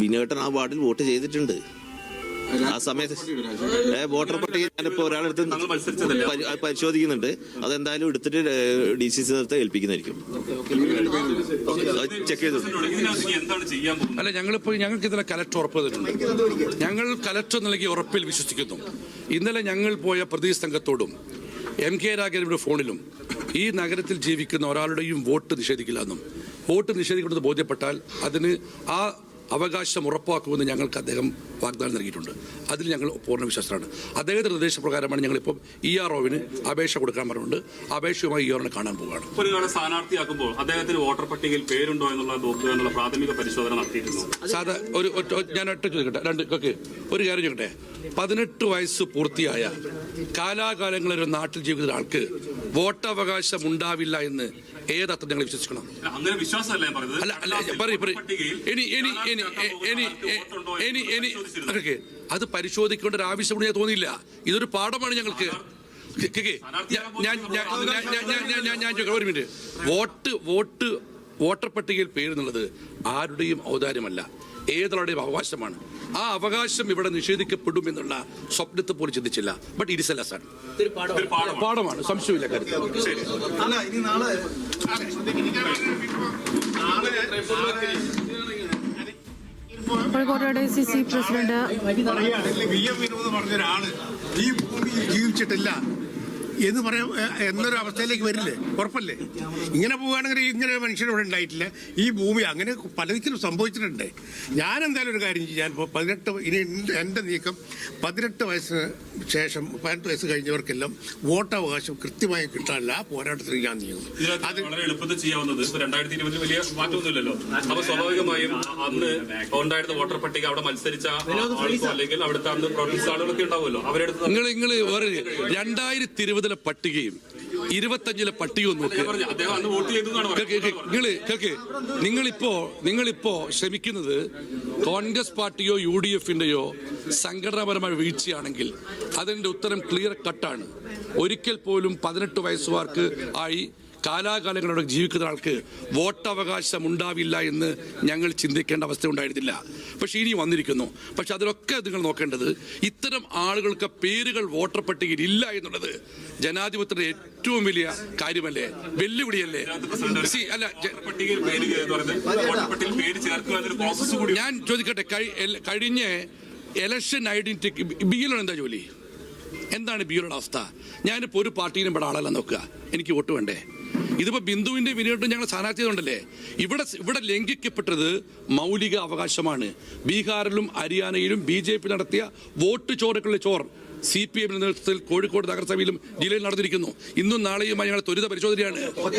വിനേട്ടൻ ആ വാർഡിൽ വോട്ട് ചെയ്തിട്ടുണ്ട്. ആ സമയത്ത് വോട്ടർ പട്ടിക ഞാനിപ്പോ ഒരാളെടുത്ത് പരിശോധിക്കുന്നുണ്ട്. അതെന്തായാലും എടുത്തിട്ട് ഡി സി സി നേരത്തെ ഏൽപ്പിക്കുന്നതായിരിക്കും ചെക്ക് ചെയ്തു ഇനി എന്താണ് ചെയ്യാൻ പോകുന്നത്? അല്ല ഞങ്ങളിപ്പോ ഞങ്ങൾക്ക് ഇന്നലെ കലക്ടർ ഉറപ്പ് തന്നിട്ടുണ്ട് ഞങ്ങൾ കലക്ടർ നൽകിയ ഉറപ്പിൽ വിശ്വസിക്കുന്നു. ഇന്നലെ ഞങ്ങൾ പോയ പ്രതി സംഘത്തോടും എം കെ രാഘവന്റെ ഫോണിലും ഈ നഗരത്തിൽ ജീവിക്കുന്ന ഒരാളുടെയും വോട്ട് നിഷേധിക്കില്ല എന്നും. വോട്ട് നിഷേധിക്കുന്നത് ബോധ്യപ്പെട്ടാൽ അതിന് ആ അവകാശം ഉറപ്പാക്കുമെന്ന് ഞങ്ങൾക്ക് അദ്ദേഹം വാഗ്ദാനം നൽകിയിട്ടുണ്ട്. അതിൽ ഞങ്ങൾ പൂർണ വിശ്വാസമാണ് അദ്ദേഹത്തിന്റെ നിർദ്ദേശപ്രകാരമാണ് ഞങ്ങളിപ്പം ഇ ആർ ഒവിന് അപേക്ഷ കൊടുക്കാൻ പറഞ്ഞിട്ടുണ്ട്. അപേക്ഷയുമായി ഇ ആറിനെ കാണാൻ പോവുകയാണ്. ഒരു സ്ഥാനാർത്ഥിയാക്കുമ്പോൾ അദ്ദേഹത്തിന് വോട്ടർ പട്ടികയിൽ പേരുണ്ടോ എന്നുള്ള നോക്കുക പ്രാഥമിക പരിശോധന നടത്തിയിരുന്നു സാധാ ഒരു ഞാൻ ഒറ്റ ചോദിക്കട്ടെ. രണ്ട് ഓക്കെ. ഒരു കാര്യം ചോദിക്കട്ടെ. പതിനെട്ട് വയസ്സ് പൂർത്തിയായ കാലാകാലങ്ങളിൽ ഒരു നാട്ടിൽ ജീവിക്കുന്ന ആൾക്ക് വോട്ടവകാശം ഉണ്ടാവില്ല എന്ന് ഏതത്ര ഞങ്ങൾ വിശ്വസിക്കണം? അല്ല അല്ല ഇനി ഇനി ഇനി ഇനി ഇനി അത് പരിശോധിക്കേണ്ട ഒരു ആവശ്യം ഞാൻ തോന്നിയില്ല. ഇതൊരു പാഠമാണ് ഞങ്ങൾക്ക്. ഞാൻ ഞാൻ ഒരു മിനിറ്റ്. വോട്ട് വോട്ട് വോട്ടർ പട്ടികയിൽ പേരുന്നുള്ളത് ആരുടെയും ഔദാര്യമല്ല. ഏതൊരാളുടെയും അവകാശമാണ്? ആ അവകാശം ഇവിടെ നിഷേധിക്കപ്പെടും എന്നുള്ള സ്വപ്നത്തെ പോലും ചിന്തിച്ചില്ല. ബട്ട് ഇറ്റ് അല്ല എ ലെസൺ ഇതൊരു പാഠമാണ്. സംശയമില്ല കാര്യത്തിൽ. അല്ല ഇനി നാളെ Kozhikode D C C president പറയുകയാണെങ്കിൽ വി എം വിനോദ് പറഞ്ഞ ഒരാൾ ഈ ഭൂമിയിൽ ജീവിച്ചിട്ടില്ല. എന്ന് പറയാൻ എന്നൊരു അവസ്ഥയിലേക്ക് വരില്ലേ? ഉറപ്പല്ലേ? ഇങ്ങനെ പോവുകയാണെങ്കിൽ ഇങ്ങനെ ഇവിടെ ഉണ്ടായിട്ടില്ല. ഈ ഭൂമി അങ്ങനെ പലതിലും സംഭവിച്ചിട്ടുണ്ട്. ഞാൻ എന്തായാലും ഒരു കാര്യം ചെയ്യാൻ ഇപ്പോൾ പതിനെട്ട് ഇനി എന്റെ- നീക്കം പതിനെട്ട് വയസ്സിന് ശേഷം പതിനെട്ട് വയസ്സ് കഴിഞ്ഞവർക്കെല്ലാം വോട്ടവകാശം കൃത്യമായി കിട്ടാനില്ല ആ പോരാട്ടത്തിൽ ഞാൻ നീങ്ങും അത് വളരെ എളുപ്പത്തിൽ ചെയ്യാവുന്നത് രണ്ടായിരത്തി ഇരുപതിൽ വലിയ മാറ്റമൊന്നുമില്ലല്ലോ. അപ്പൊ സ്വാഭാവികമായും അന്ന് ഉണ്ടായിരുന്ന വോട്ടർ പട്ടിക അവിടെ മത്സരിച്ച അല്ലെങ്കിൽ അവിടുത്തെ അന്ന് പ്രൊവിൻസ് ആളുകളൊക്കെ ഉണ്ടാവുമല്ലോ. അവരെടുത്ത് നിങ്ങൾ നിങ്ങൾ രണ്ടായിരത്തി രണ്ടായിരത്തി ഇരുപതിലെ പട്ടികയും ഇരുപത്തഞ്ചിലെ പട്ടികയും നിങ്ങൾ കേക്ക് നിങ്ങളിപ്പോ നിങ്ങളിപ്പോ ശ്രമിക്കുന്നത് കോൺഗ്രസ് പാർട്ടിയോ യു ഡി എഫിന്റെയോ സംഘടനാപരമായ വീഴ്ചയാണെങ്കിൽ അതിന്റെ ഉത്തരം ക്ലിയർ കട്ടാണ് ഒരിക്കൽ പോലും പതിനെട്ട് വയസ്സുകാർക്ക് ആയി കാലാകാലങ്ങളോടെ ജീവിക്കുന്ന ആൾക്ക് വോട്ടവകാശം ഉണ്ടാവില്ല എന്ന് ഞങ്ങൾ ചിന്തിക്കേണ്ട അവസ്ഥ ഉണ്ടായിരുന്നില്ല പക്ഷെ ഇനി വന്നിരിക്കുന്നു. പക്ഷെ അതിലൊക്കെ നിങ്ങൾ നോക്കേണ്ടത് ഇത്തരം ആളുകൾക്ക് പേരുകൾ വോട്ടർ പട്ടികയിൽ ഇല്ല എന്നുള്ളത് ജനാധിപത്യത്തിന്റെ ഏറ്റവും വലിയ കാര്യമല്ലേ? വെല്ലുവിളിയല്ലേ? അല്ല ഞാൻ ചോദിക്കട്ടെ കഴിഞ്ഞ എലക്ഷൻ ഐഡന്റിറ്റി ബിയിലുള്ള എന്താ ജോലി? എന്താണ് ബിയിലുള്ള അവസ്ഥ? ഞാനിപ്പോൾ ഒരു പാർട്ടിയിലും ഇവിടെ ആളല്ല നോക്കുക. എനിക്ക് വോട്ട് വേണ്ടേ? ഇതിപ്പോ ബിന്ദുവിന്റെ വിനോദം ഞങ്ങൾ സ്ഥാനാർത്ഥിയതുകൊണ്ടല്ലേ ഇവിടെ ഇവിടെ ലംഘിക്കപ്പെട്ടത് മൗലിക അവകാശമാണ്. ബീഹാറിലും ഹരിയാനയിലും ബി ജെ പി നടത്തിയ വോട്ട് ചോരക്കുള്ള ചോർ സി പി എമ്മിന്റെ നേതൃത്വത്തിൽ കോഴിക്കോട് നഗരസഭയിലും ജില്ലയിൽ നടന്നിരിക്കുന്നു. ഇന്നും നാളെയുമായി ഞങ്ങൾ ത്വരിത പരിശോധനയാണ്. ഒറ്റ